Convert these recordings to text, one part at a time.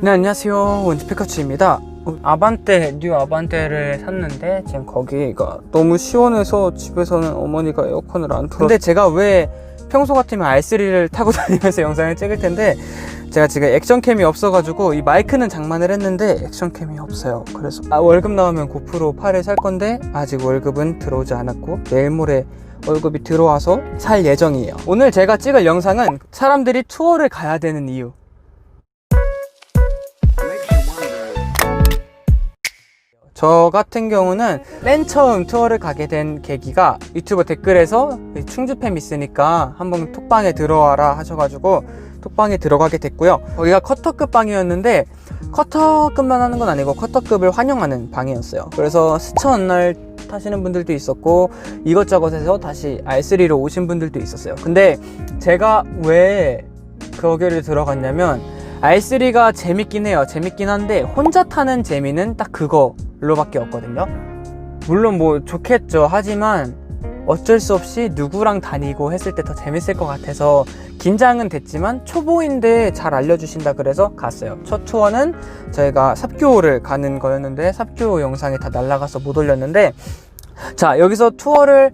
네 안녕하세요. 원지 피카츄입니다. 어, 아반떼 뉴 아반떼를 샀는데 지금 거기가 너무 시원해서 집에서는 어머니가 에어컨을 안 틀어 근데 제가 왜 평소 같으면 R3를 타고 다니면서 영상을 찍을 텐데 제가 지금 액션캠이 없어가지고 이 마이크는 장만을 했는데 액션캠이 없어요. 그래서 아, 월급 나오면 고프로 8을 살 건데 아직 월급은 들어오지 않았고 내일 모레 월급이 들어와서 살 예정이에요. 오늘 제가 찍을 영상은 사람들이 투어를 가야 되는 이유 저 같은 경우는 맨 처음 투어를 가게 된 계기가 유튜브 댓글에서 충주팸 있으니까 한번 톡방에 들어와라 하셔가지고 톡방에 들어가게 됐고요. 거기가 커터급 방이었는데 커터급만 하는 건 아니고 커터급을 환영하는 방이었어요. 그래서 스쳐 날 타시는 분들도 있었고 이것저것해서 다시 R3로 오신 분들도 있었어요. 근데 제가 왜 거기를 들어갔냐면 R3가 재밌긴 해요. 재밌긴 한데 혼자 타는 재미는 딱 그거 로밖에 없거든요. 물론 뭐 좋겠죠. 하지만 어쩔 수 없이 누구랑 다니고 했을 때 더 재밌을 것 같아서 긴장은 됐지만 초보인데 잘 알려주신다 그래서 갔어요. 첫 투어는 저희가 삽교를 가는 거였는데 삽교 영상이 다 날라가서 못 올렸는데 자 여기서 투어를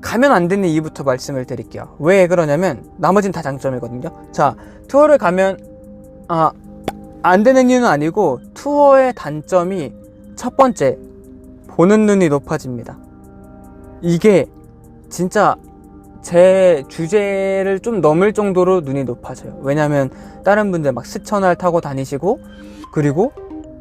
가면 안 되는 이유부터 말씀을 드릴게요. 왜 그러냐면 나머진 다 장점이거든요. 자 투어를 가면 아, 안 되는 이유는 아니고 투어의 단점이 첫 번째 보는 눈이 높아집니다. 이게 진짜 제 주제를 좀 넘을 정도로 눈이 높아져요. 왜냐면 다른 분들 막 스천알 타고 다니시고 그리고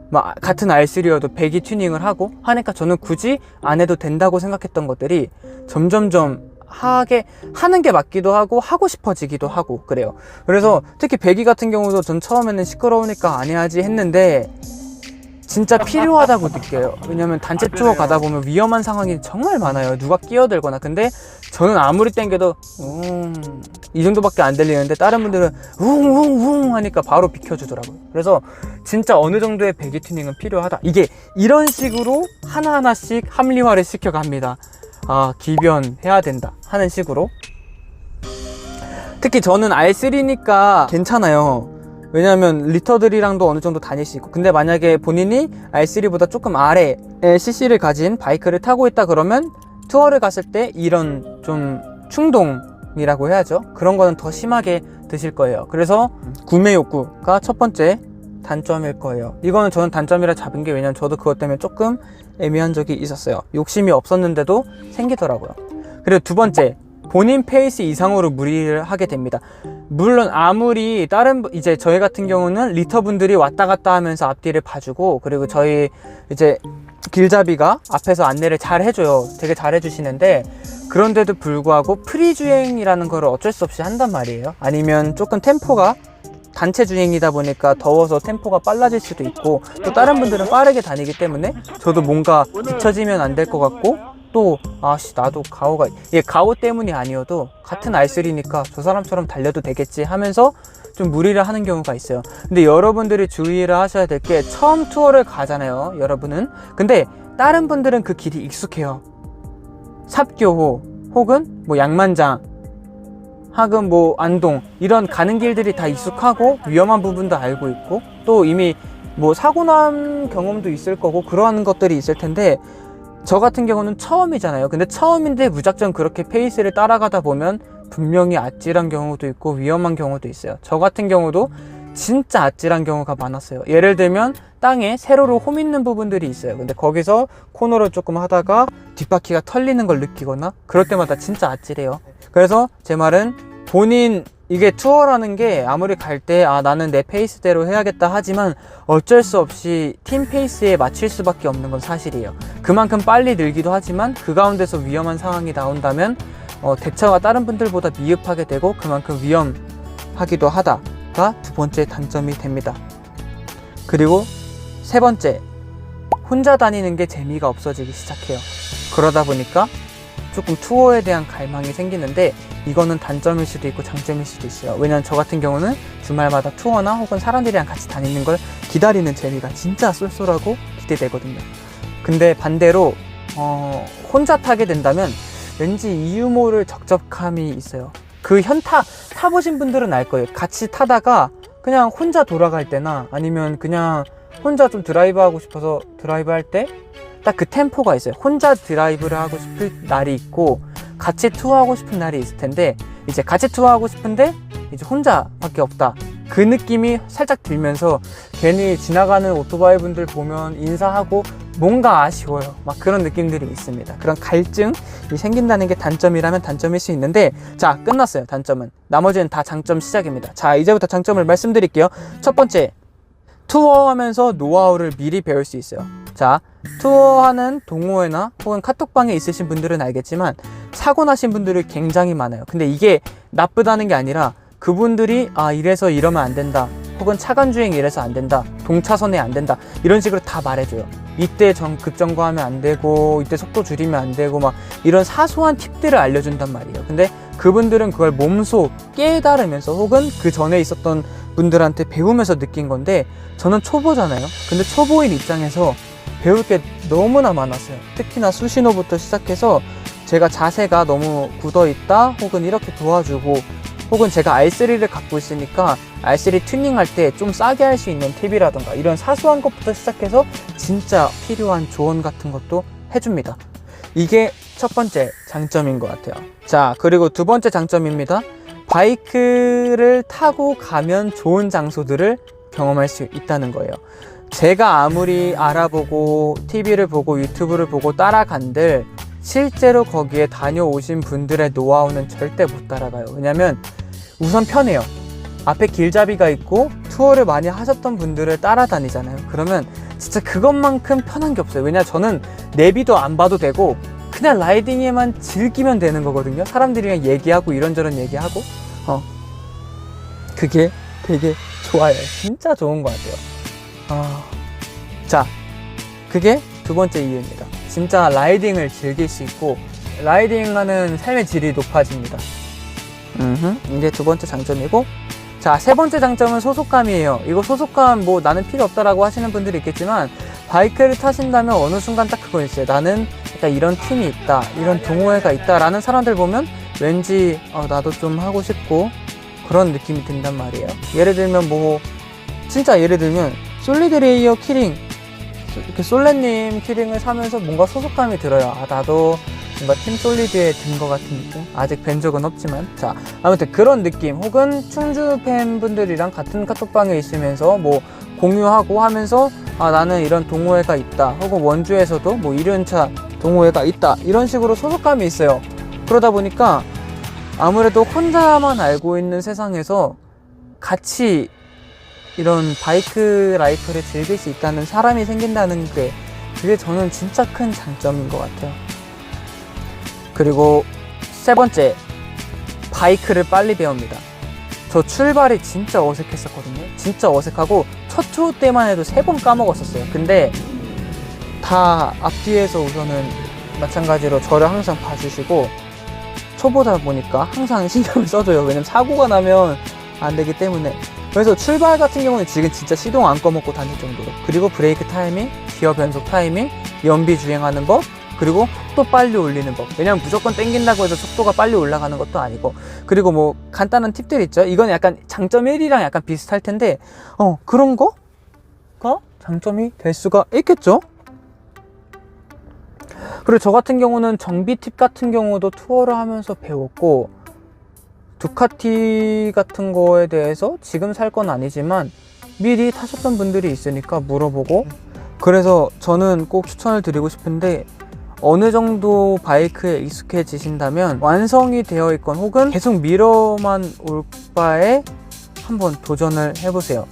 막 같은 R3여도 배기 튜닝을 하고 하니까 저는 굳이 안 해도 된다고 생각했던 것들이 점점점 하게 하는 게 맞기도 하고 하고 싶어지기도 하고 그래요. 그래서 특히 배기 같은 경우도 전 처음에는 시끄러우니까 안 해야지 했는데 진짜 필요하다고 느껴요. 왜냐면 단체 투어 가다 보면 위험한 상황이 정말 많아요. 누가 끼어들거나. 근데 저는 아무리 땡겨도 웅, 이 정도밖에 안 들리는데 다른 분들은 웅웅웅 하니까 바로 비켜주더라고요. 그래서 진짜 어느 정도의 배기 튜닝은 필요하다. 이게 이런 식으로 하나하나씩 합리화를 시켜갑니다. 아, 기변해야 된다. 하는 식으로. 특히 저는 R3니까 괜찮아요. 왜냐면 리터들이랑도 어느 정도 다닐 수 있고. 근데 만약에 본인이 R3보다 조금 아래의 CC를 가진 바이크를 타고 있다 그러면 투어를 갔을 때 이런 좀 충동이라고 해야죠. 그런 거는 더 심하게 드실 거예요. 그래서 구매 욕구가 첫 번째 단점일 거예요. 이거는 저는 단점이라 잡은 게 왜냐면 저도 그것 때문에 조금 애매한 적이 있었어요. 욕심이 없었는데도 생기더라고요. 그리고 두 번째 본인 페이스 이상으로 무리를 하게 됩니다. 물론 아무리 다른 분- 이제 저희 같은 경우는 리터 분들이 왔다 갔다 하면서 앞뒤를 봐주고 그리고 저희 이제 길잡이가 앞에서 안내를 잘 해줘요. 되게 잘 해주시는데 그런데도 불구하고 프리 주행이라는 걸 어쩔 수 없이 한단 말이에요. 아니면 조금 템포가 단체 주행이다 보니까 더워서 템포가 빨라질 수도 있고 또 다른 분들은 빠르게 다니기 때문에 저도 뭔가 뒤처지면 안 될 것 같고 또 아씨 나도 가오가 예 가오 때문이 아니어도 같은 R3니까 저 사람처럼 달려도 되겠지 하면서 좀 무리를 하는 경우가 있어요. 근데 여러분들이 주의를 하셔야 될 게 처음 투어를 가잖아요. 여러분은 근데 다른 분들은 그 길이 익숙해요. 삽교호 혹은 뭐 양만장 하금 뭐 안동 이런 가는 길들이 다 익숙하고 위험한 부분도 알고 있고 또 이미 뭐 사고 난 경험도 있을 거고 그러한 것들이 있을 텐데 저 같은 경우는 처음이잖아요. 근데 처음인데 무작정 그렇게 페이스를 따라가다 보면 분명히 아찔한 경우도 있고 위험한 경우도 있어요. 저 같은 경우도 진짜 아찔한 경우가 많았어요. 예를 들면 땅에 세로로 홈 있는 부분들이 있어요. 근데 거기서 코너를 조금 하다가 뒷바퀴가 털리는 걸 느끼거나 그럴 때마다 진짜 아찔해요. 그래서 제 말은 본인 이게 투어라는 게 아무리 갈 때 아 나는 내 페이스대로 해야겠다 하지만 어쩔 수 없이 팀 페이스에 맞출 수밖에 없는 건 사실이에요. 그만큼 빨리 늘기도 하지만 그 가운데서 위험한 상황이 나온다면 어, 대처가 다른 분들보다 미흡하게 되고 그만큼 위험하기도 하다가 두 번째 단점이 됩니다. 그리고 세 번째 혼자 다니는 게 재미가 없어지기 시작해요. 그러다 보니까 조금 투어에 대한 갈망이 생기는데 이거는 단점일 수도 있고 장점일 수도 있어요. 왜냐면 저 같은 경우는 주말마다 투어나 혹은 사람들이랑 같이 다니는 걸 기다리는 재미가 진짜 쏠쏠하고 기대되거든요. 근데 반대로 어, 혼자 타게 된다면 왠지 이 유모를 적적함이 있어요. 그 현타 타보신 분들은 알 거예요. 같이 타다가 그냥 혼자 돌아갈 때나 아니면 그냥 혼자 좀 드라이브 하고 싶어서 드라이브 할 때 딱 그 템포가 있어요. 혼자 드라이브를 하고 싶을 날이 있고 같이 투어하고 싶은 날이 있을 텐데 이제 같이 투어하고 싶은데 이제 혼자밖에 없다. 그 느낌이 살짝 들면서 괜히 지나가는 오토바이 분들 보면 인사하고 뭔가 아쉬워요. 막 그런 느낌들이 있습니다. 그런 갈증이 생긴다는 게 단점이라면 단점일 수 있는데 자 끝났어요. 단점은 나머지는 다 장점 시작입니다. 자 이제부터 장점을 말씀드릴게요. 첫 번째 투어하면서 노하우를 미리 배울 수 있어요. 자, 투어하는 동호회나 혹은 카톡방에 있으신 분들은 알겠지만 사고 나신 분들이 굉장히 많아요. 근데 이게 나쁘다는 게 아니라 그분들이 아 이래서 이러면 안 된다. 혹은 차간 주행 이래서 안 된다. 동차선에 안 된다. 이런 식으로 다 말해줘요. 이때 정 급정거하면 안 되고 이때 속도 줄이면 안 되고 막 이런 사소한 팁들을 알려준단 말이에요. 근데 그분들은 그걸 몸소 깨달으면서 혹은 그 전에 있었던 분들한테 배우면서 느낀 건데 저는 초보잖아요. 근데 초보인 입장에서 배울 게 너무나 많았어요. 특히나 수신호부터 시작해서 제가 자세가 너무 굳어 있다 혹은 이렇게 도와주고 혹은 제가 R3를 갖고 있으니까 R3 튜닝할 때 좀 싸게 할 수 있는 팁이라던가 이런 사소한 것부터 시작해서 진짜 필요한 조언 같은 것도 해줍니다. 이게 첫 번째 장점인 것 같아요. 자, 그리고 두 번째 장점입니다. 바이크를 타고 가면 좋은 장소들을 경험할 수 있다는 거예요. 제가 아무리 알아보고 TV를 보고 유튜브를 보고 따라간들 실제로 거기에 다녀오신 분들의 노하우는 절대 못 따라가요. 왜냐면 우선 편해요. 앞에 길잡이가 있고 투어를 많이 하셨던 분들을 따라다니잖아요. 그러면 진짜 그것만큼 편한 게 없어요. 왜냐 저는 내비도 안 봐도 되고 그냥 라이딩에만 즐기면 되는 거거든요. 사람들이랑 얘기하고 이런저런 얘기하고 어 그게 되게 좋아요. 진짜 좋은 것 같아요. 아, 자, 그게 두 번째 이유입니다. 진짜 라이딩을 즐길 수 있고 라이딩하는 삶의 질이 높아집니다. 음, 이게 두 번째 장점이고 자, 세 번째 장점은 소속감이에요. 이거 소속감 뭐 나는 필요 없다라고 하시는 분들이 있겠지만 바이크를 타신다면 어느 순간 딱 그거 있어요. 나는 약간 이런 팀이 있다, 이런 동호회가 있다라는 사람들 보면 왠지 어, 나도 좀 하고 싶고 그런 느낌이 든단 말이에요. 예를 들면 뭐 진짜 예를 들면 솔리드레이어 키링. 이렇게 솔레님 키링을 사면서 뭔가 소속감이 들어요. 아 나도 뭔가 팀 솔리드에 든 것 같은 느낌? 아직 뵌 적은 없지만. 자 아무튼 그런 느낌. 혹은 충주 팬분들이랑 같은 카톡방에 있으면서 뭐 공유하고 하면서 아 나는 이런 동호회가 있다. 혹은 원주에서도 뭐 1년차 동호회가 있다. 이런 식으로 소속감이 있어요. 그러다 보니까 아무래도 혼자만 알고 있는 세상에서 같이 이런 바이크 라이프를 즐길 수 있다는 사람이 생긴다는 게 그게 저는 진짜 큰 장점인 것 같아요. 그리고 세 번째, 바이크를 빨리 배웁니다. 저 출발이 진짜 어색했었거든요. 진짜 어색하고 첫 초 때만 해도 세 번 까먹었었어요. 근데 다 앞뒤에서 우선은 마찬가지로 저를 항상 봐주시고 초보다 보니까 항상 신경을 써줘요. 왜냐면 사고가 나면 안 되기 때문에. 그래서 출발 같은 경우는 지금 진짜 시동 안 꺼먹고 다닐 정도로. 그리고 브레이크 타이밍, 기어 변속 타이밍, 연비 주행하는 법, 그리고 속도 빨리 올리는 법. 왜냐면 무조건 땡긴다고 해서 속도가 빨리 올라가는 것도 아니고. 그리고 뭐 간단한 팁들 있죠. 이건 약간 장점 1이랑 약간 비슷할 텐데, 어, 그런 거가 장점이 될 수가 있겠죠? 그리고 저 같은 경우는 정비 팁 같은 경우도 투어를 하면서 배웠고, 두카티 같은 거에 대해서 지금 살 건 아니지만 미리 타셨던 분들이 있으니까 물어보고 그래서 저는 꼭 추천을 드리고 싶은데 어느 정도 바이크에 익숙해지신다면 완성이 되어 있건 혹은 계속 미러만 올 바에 한번 도전을 해보세요.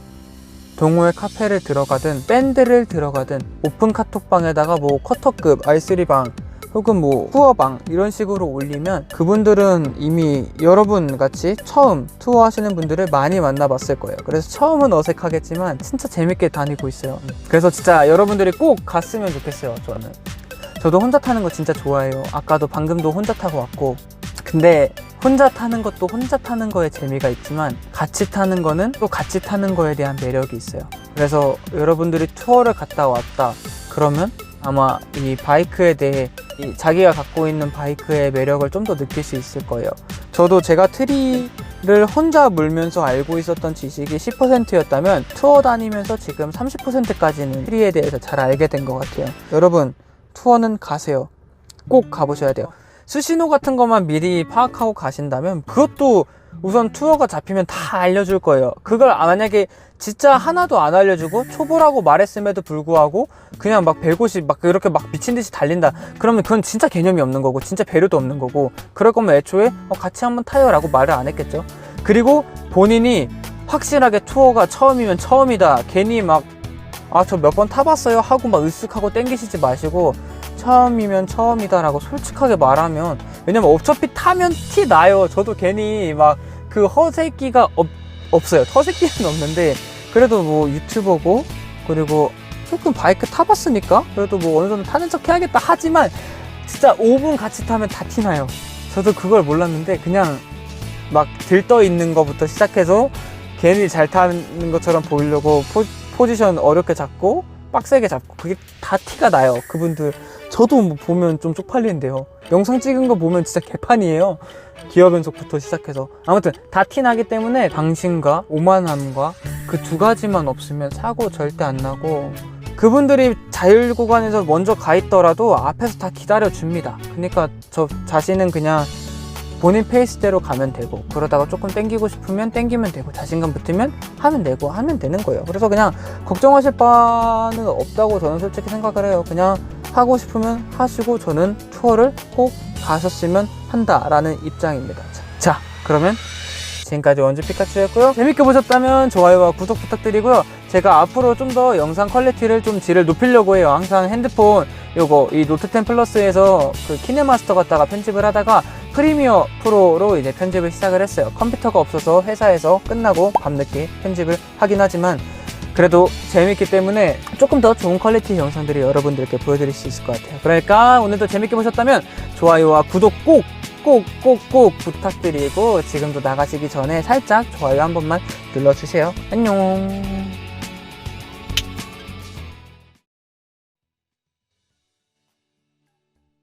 동호회 카페를 들어가든 밴드를 들어가든 오픈 카톡방에다가 뭐 커터급 R3방 혹은 뭐 투어방 이런 식으로 올리면 그분들은 이미 여러분 같이 처음 투어 하시는 분들을 많이 만나봤을 거예요. 그래서 처음은 어색하겠지만 진짜 재밌게 다니고 있어요. 그래서 진짜 여러분들이 꼭 갔으면 좋겠어요. 저는. 저도 혼자 타는 거 진짜 좋아해요. 아까도 방금도 혼자 타고 왔고. 근데 혼자 타는 것도 혼자 타는 거에 재미가 있지만 같이 타는 거는 또 같이 타는 거에 대한 매력이 있어요. 그래서 여러분들이 투어를 갔다 왔다. 그러면 아마 이 바이크에 대해 이 자기가 갖고 있는 바이크의 매력을 좀 더 느낄 수 있을 거예요. 저도 제가 트리 를 혼자 물면서 알고 있었던 지식이 10%였다면 투어 다니면서 지금 30%까지는 트리에 대해서 잘 알게 된 것 같아요. 여러분, 투어는 가세요. 꼭 가보셔야 돼요. 수신호 같은 것만 미리 파악하고 가신다면 그것도 우선 투어가 잡히면 다 알려줄 거예요. 그걸 만약에 진짜 하나도 안 알려주고 초보라고 말했음에도 불구하고 그냥 막 150, 막 이렇게 막 미친 듯이 달린다. 그러면 그건 진짜 개념이 없는 거고 진짜 배려도 없는 거고 그럴 거면 애초에 어, 같이 한번 타요라고 말을 안 했겠죠. 그리고 본인이 확실하게 투어가 처음이면 처음이다. 괜히 막 아 저 몇 번 타봤어요 하고 막 으쓱하고 땡기시지 마시고 처음이면 처음이다라고 솔직하게 말하면 왜냐면 어차피 타면 티 나요. 저도 괜히 막 그 허세끼가 없, 없어요. 허세끼는 없는데 그래도 뭐 유튜버고 그리고 조금 바이크 타봤으니까 그래도 뭐 어느 정도 타는 척 해야겠다 하지만 진짜 5분 같이 타면 다 티나요. 저도 그걸 몰랐는데 그냥 막 들떠 있는 것부터 시작해서 괜히 잘 타는 것처럼 보이려고 포, 포지션 어렵게 잡고 빡세게 잡고 그게 다 티가 나요. 그분들 저도 뭐 보면 좀 쪽팔리는데요. 영상 찍은 거 보면 진짜 개판이에요. 기어 변속부터 시작해서 아무튼 다 티나기 때문에 방심과 오만함과 그 두 가지만 없으면 사고 절대 안 나고 그분들이 자율 구간에서 먼저 가 있더라도 앞에서 다 기다려 줍니다. 그러니까 저 자신은 그냥 본인 페이스대로 가면 되고 그러다가 조금 땡기고 싶으면 땡기면 되고 자신감 붙으면 하면 되고 하면 되는 거예요. 그래서 그냥 걱정하실 바는 없다고 저는 솔직히 생각을 해요. 그냥 하고 싶으면 하시고 저는 투어를 꼭 가셨으면 한다라는 입장입니다. 자, 자, 그러면 지금까지 원주 피카츄였고요. 재밌게 보셨다면 좋아요와 구독 부탁드리고요. 제가 앞으로 좀 더 영상 퀄리티를 좀 질을 높이려고 해요. 항상 핸드폰 요거 이 노트 10 플러스에서 그 키네마스터 갖다가 편집을 하다가 프리미어 프로로 이제 편집을 시작을 했어요. 컴퓨터가 없어서 회사에서 끝나고 밤늦게 편집을 하긴 하지만 그래도 재밌기 때문에 조금 더 좋은 퀄리티 영상들이 여러분들께 보여드릴 수 있을 것 같아요. 그러니까 오늘도 재밌게 보셨다면 좋아요와 구독 꼭! 꼭, 꼭, 꼭 부탁드리고 지금도 나가시기 전에 살짝 좋아요 한 번만 눌러주세요. 안녕.